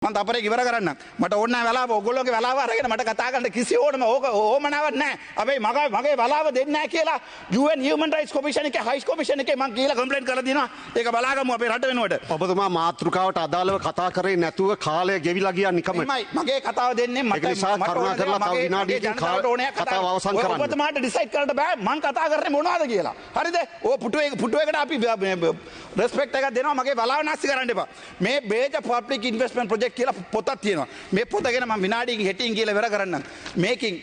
මම තපරේ ඉවර කරන්න මට ඕන වෙලාව ඔගොල්ලෝගේ වෙලාව අරගෙන මට කතා කරන්න කිසි ඕනම ඕක ඕමනාවක් නැහැ. හැබැයි මගේ මගේ වෙලාව දෙන්නේ නැහැ කියලා UN Human Rights Commission එකේ හයිස් කොමිෂන් එකේ මම කියලා කම්ප්ලේන්ට් කරලා දිනවා. ඒක බලාගමු අපේ රට වෙනුවට. ඔබතුමා මාතෘකාවට අදාළව කතා කරේ නැතුව කාලය ගෙවිලා ගියා නිකමට. එමයි මගේ කතාව දෙන්නේ මට ඒක නිසා කරුණා කරලා තව විනාඩියකින් කතාව අවසන් කරන්න. ඔබතුමාට ඩිසයිඩ් කරන්න බෑ මං කතා කරන්නේ මොනවද කියලා. හරිද? ඔය පුටුවේ පුටුවේකට අපි රෙස්පෙක්ට් එකක් දෙනවා මගේ බලාව නැස්ති කරන්න එපා. මේ බේජ පබ්ලික් ඉන්වෙස්ට්මන්ට් ප්‍රොජෙක්ට් කියලා පොතත් තියෙනවා. මේ පොතගෙන ම විනාඩියකින් හෙටින් කියල වෙර කරන්න මේකින්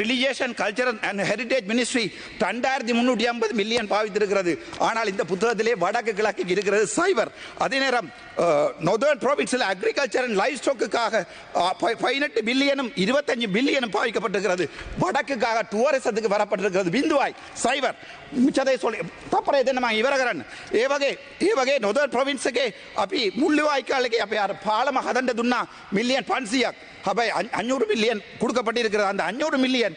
religion culture and heritage ministry ரெண்டாயிரத்தி முன்னூற்றி ஐம்பது மில்லியன் பாவித்திருக்கிறது. ஆனால் இந்த புத்தகத்திலே வடக்கு கிழக்கு இருக்கிறது சைபர் அதே நேரம் நொதர்ன் ப்ராவின்ஸில் அக்ரிகல்ச்சர் அண்ட் லைஃப் ஸ்டோக்குக்காக பதினெட்டு பில்லியனும் இருபத்தஞ்சு பில்லியனும் பாவிக்கப்பட்டிருக்கிறது. வடக்குக்காக டூரிசத்துக்கு வரப்பட்டிருக்கிறது பிந்துவாய் சைபர் மிச்சதை சொல்லி தப்பரை என்னமா இவரகரன்? ஏ வகை ஏ வகை நொதர் ப்ரொவின்ஸுக்கு அப்படி முள்ளுவாய்க்காலுக்கு அப்போ யார் பாலமாக ஹதண்ட துன்னா மில்லியன் பான்சியா அப்போ அஞ்சூறு மில்லியன் கொடுக்கப்பட்டிருக்கிறது. அந்த அஞ்சூறு மில்லியன் million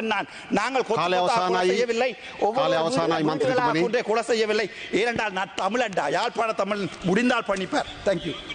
தமிழன் நான் நாங்கள். செய்யவில்லை. ஒவ்வொரு காலை செய்யவில்லை. ஏனென்றால் நான் தமிழன்டா. யாழ்ப்பாண தமிழ் முடிந்தால் பண்ணிப்பார். தேங்க்யூ